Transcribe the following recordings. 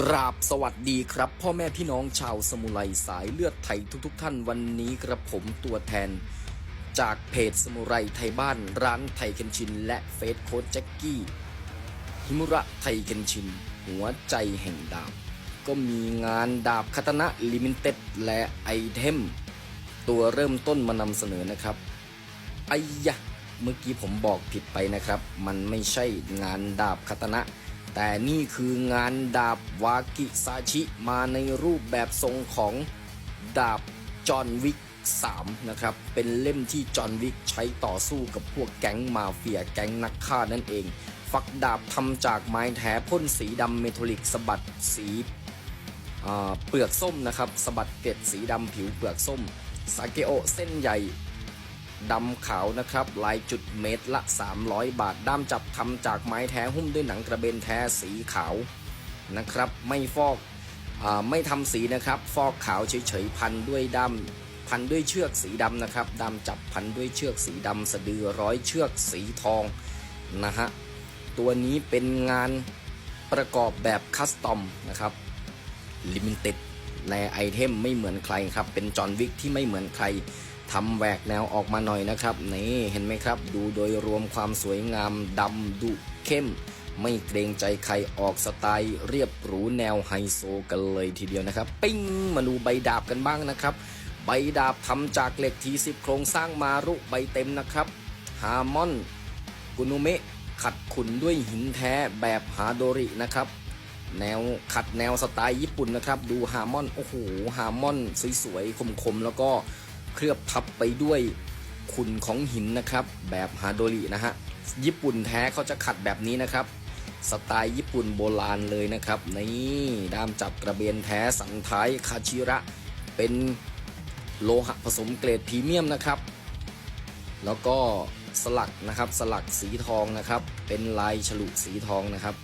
กราบสวัสดีครับ พ่อแม่พี่น้องชาวสมุไรสายเลือดไทยทุกๆทท่านวันนี้กระผมตัวแทน จากเพจสมุไรไทยบ้านร้านไทยเคนชิน และเฟสโค้ดแจ็กกี้ฮิมุระไทยเคนชิน หัวใจแห่งดาบ ก็มีงานดาบคาตนะลิมิเต็ดและไอเทม ตัวเริ่มต้นมานำเสนอนะครับไอ้ยะเมื่อกี้ผมบอกผิดไปนะครับ มันไม่ใช่งานดาบคาตนะ แต่นี่คืองานดาบวากิซาชิมาในรูปแบบทรงของดาบจอห์นวิก3นะครับ เป็นเล่มที่จอห์นวิกใช้ต่อสู้กับพวกแก๊งมาเฟียแก๊งนักฆ่านั่นเองฝักดาบทำจากไม้แท้พ่นสีดำเมทัลลิกสะบัดสีเปลือกส้มนะครับสะบัดเกล็ดสีดำผิวเปลือกส้ม สาเกโอเส้นใหญ่ ดำขาวนะครับ ลายจุดเมตรละ 300 บาท ด้ามจับทำจากไม้แท้หุ้มด้วยหนังกระเบนแท้สีขาวนะครับ ไม่ฟอกอไม่ทำสีนะครับ ฟอกขาวเฉยๆพันด้วยด้ามพันด้วยเชือกสีดำนะครับด้ามจับพันด้วยเชือกสีดำสะดือร้อยเชือกสีทองนะฮะตัวนี้เป็นงานประกอบแบบคัสตอมนะครับลิมิเต็ดและไอเทมไม่เหมือนใครครับ เป็นจอห์นวิกที่ไม่เหมือนใคร ทำแหวกแนวออกมาหน่อยนะครับนี่เห็นไหมครับ ดูโดยรวมความสวยงามดำดุเข้ม ไม่เกรงใจใครออกสไตล์เรียบหรูแนวไฮโซกันเลยทีเดียวนะครับ ปิ้งมาดูใบดาบกันบ้างนะครับ ใบดาบทำจากเหล็กทีสิบโครงสร้างมารุใบเต็มนะครับฮามอนกุนุเมะขัดขุนด้วยหินแท้แบบฮาโดรินะครับ แนวขัดแนวสไตล์ญี่ปุ่นนะครับ ดูฮาร์มอนโอ้โหฮาร์มอนสวยๆคมๆแล้วก็ เคลือบทับไปด้วยขุนของหินนะครับ แบบฮาโดรินะฮะญี่ปุ่นแท้เขาจะขัดแบบนี้นะครับ สไตล์ญี่ปุ่นโบราณเลยนะครับนี่ด้ามจับกระเบนแท้สันท้ายคาชิระ เป็นโลหะผสมเกรดพรีเมียมนะครับ แล้วก็สลักนะครับสลักสีทองนะครับ เป็นลายฉลุสีทองนะครับ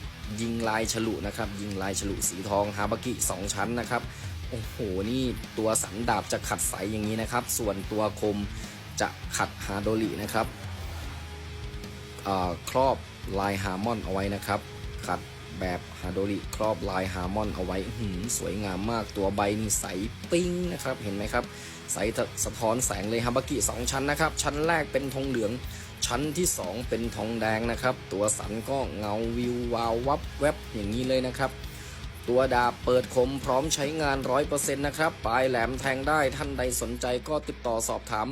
ยิงลายฉลุนะครับ ยิงลายฉลุสีทองฮาบากิสองชั้นนะครับ โอ้โห นี่ตัวสันดาบจะขัดใสอย่างนี้นะครับ ส่วนตัวคมจะขัดฮาโดรินะครับครอบลายฮาร์มอนเอาไว้นะครับ ขัดแบบฮาโดริครอบลายฮาร์มอนเอาไว้หือสวยงามมากตัวใบนี่ใสปิ้งนะครับ เห็นไหมครับ ใสสะท้อนแสงเลยฮาบากิ2ชั้นนะครับ ชั้นแรกเป็นทองเหลือง ชั้นที่ 2 เป็นทองแดงนะครับ ตัวสันก็เงาวิววาววับแวบอย่างนี้เลยนะครับ ตัวดาบเปิดคมพร้อมใช้งาน 100%นะครับ ปลายแหลมแทงได้ท่านใดสนใจก็ติดต่อสอบถาม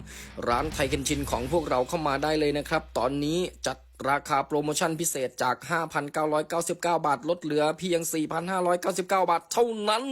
ร้านไทยเคนชินของพวกเราเข้ามาได้เลยนะครับ ตอนนี้จัดราคาโปรโมชั่นพิเศษจาก 5,999 บาท ลดเหลือเพียง 4,599 บาทเท่านั้น